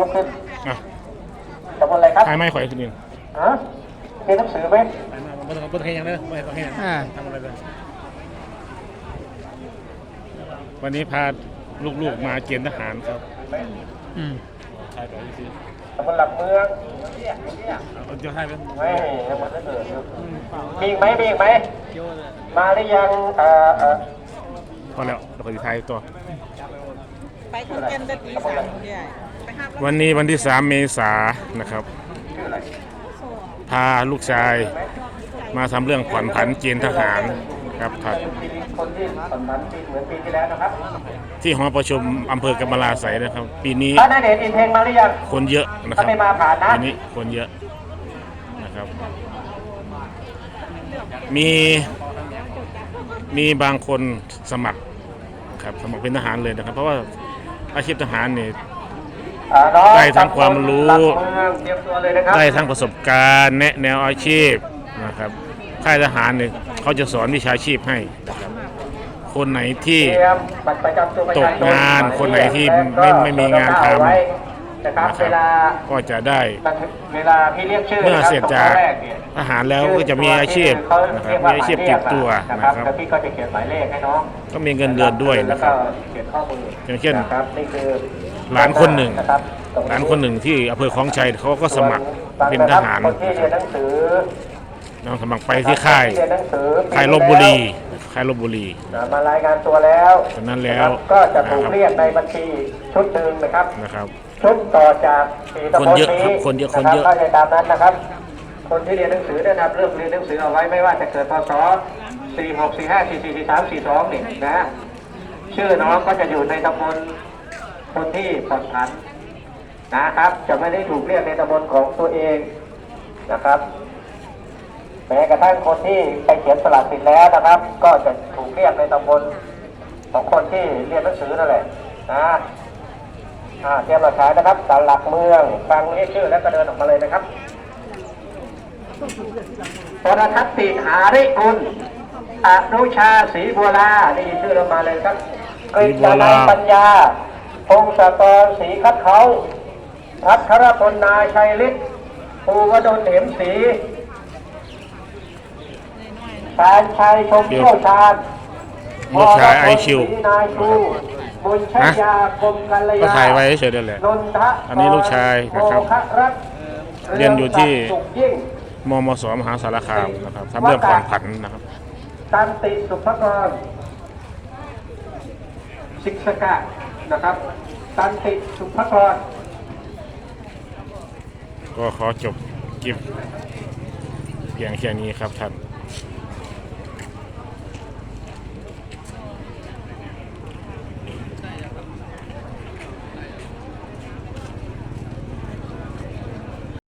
ยกขึ้นอะตำบลอะไรครับทายไม่ข่อยขึ้นนี่ฮะเรียนหนังสือไหมไม่ต้องไม่ต้องให้ยังเลยไม่ต้องให้ยังอ่า ทำอะไรเลยวันนี้พาลูกๆมาเกณฑ์ทหารครับอืมทายไปสิตำบลหลักเมืองเอาจะให้ไหมไม่ยังไม่ได้เกิดอยู่มีอีกไหมมีอีกไหมมาหรือยังเอ่อเอ่อพอแล้วเราก็จะทายตัว ไปคนเย็นได้ตีสามใหญ่ไปห้า วันนี้วันที่ 3 เมษายนนะครับชื่ออะไรพาลูกชายมาทำเรื่องผ่อนผันเกณฑ์ทหารครับครับคนที่สำนันปีเหมือนปีที่แล้วนะครับที่หอประชุมอำเภอกำมะลาไสยนะครับ ปีนี้ท่านนายเดชอินเทงมาหรือยังคนเยอะนะคถ้ารับไม่มาผ่านนะ ปีนี้คนเยอะนะครับ มีมีบางคนสมัครครับสมัครเป็นทหารเลยนะครับ เพราะว่าอาชีพทหารเนี่ยอ่าน้อง ได้ทั้งความรู้หลักเมืองเตรียมตัวเลยนะครับได้ทั้งประสบการณ์ แนะแนวอาชีพนะครับค่ายทหารเนี่ยเขาจะสอนวิชาชีพให้นะครับคนไหนที่เตรียมบัตรประจำตัวประชาชนตกงาน คนไหนที่ไม่ไม่มีงานทำเอาไว้นะครับนะคเวรับลาก็จะได้เวลาพี่เรียกชื่อเมื่อเสร็จจากตอนแเนี่ยทหารแล้วก็จะมีอาชีพนะครับมีอาชีพติดตัวนะนะคครัรับบแล้วพี่ก็จะเขียนหมายเลขให้น้องก็มีเงินเดือนด้วยนะครับแล้วก็เขียนข้อมืออย่างเช่นนะครับนี่คือ หลานคนหนึ่งนะครับหลานคนหนึ่งที่อำเภอคลองชัยเขาก็สมัครเป็นทหารคนที่เรียนหนังสือน้องสมัครไปที่ค่ายนที่เรียนหนังสือปีค่ายลบบุรีค่ายลบบุรีนะมารายงานตัวแล้วฉะนั้นแล้วนะครับก็จะถูกเรียกในบัญชีชุดหนึ่งนะครับนะครับชุดต่อจากสี่ตำบลคนเยอะนี้ครับคนเยอะคนเยอะะรับก็จะตามนั้นนะครับ คนที่เรียนหนังสือได้นำเรื่องเรียนหนังสือเอาไว้ไม่ว่าจะเกิดพศ46 45 44 43 42นี่นะชื่อน้องก็จะอยู่ในตำบล คนที่ผ่อนผันนะครับ จะไม่ได้ถูกเรียกในตำบลของตัวเองนะครับแม้กระทั่งคนที่ไปเขียนสลักสิทธิ์แล้วนะครับ ก็จะถูกเรียกในตำบลของคนที่เรียนหนังสือนั่นแหละนะเตรียมหลักฐานนะครับสารหลักเมืองฟังเรียกชื่อแล้วก็เดินออกมาเลยนะครับปรทัศติหาริกุลอนุชาศรีบัวลาได้ยินชื่อเรามาเลยครับกฤษณัยปัญญา พงศกรศรีคัดเขาพัทรพลนาชัยฤทธิ์ภูวดลเหมศรีการชัยชมเชี่ยวชาญลูกชาย IQ ศรีนายชูบุญชัยยากรมกัลยาก็ถ่ายไว้เฉยๆเดียวแหละนนทะอันนี้ลูกชายนะครับโภครัตน์เรียนอยู่ที่สุขยิ่งมมสมหาสารคามนะครับทำเรื่องผ่อนผันนะครับตันติสุภกรศิกษกะ นะครับ ตันติสุภกรก็ขอจบกิฟเพียงแค่นี้ครับท่าน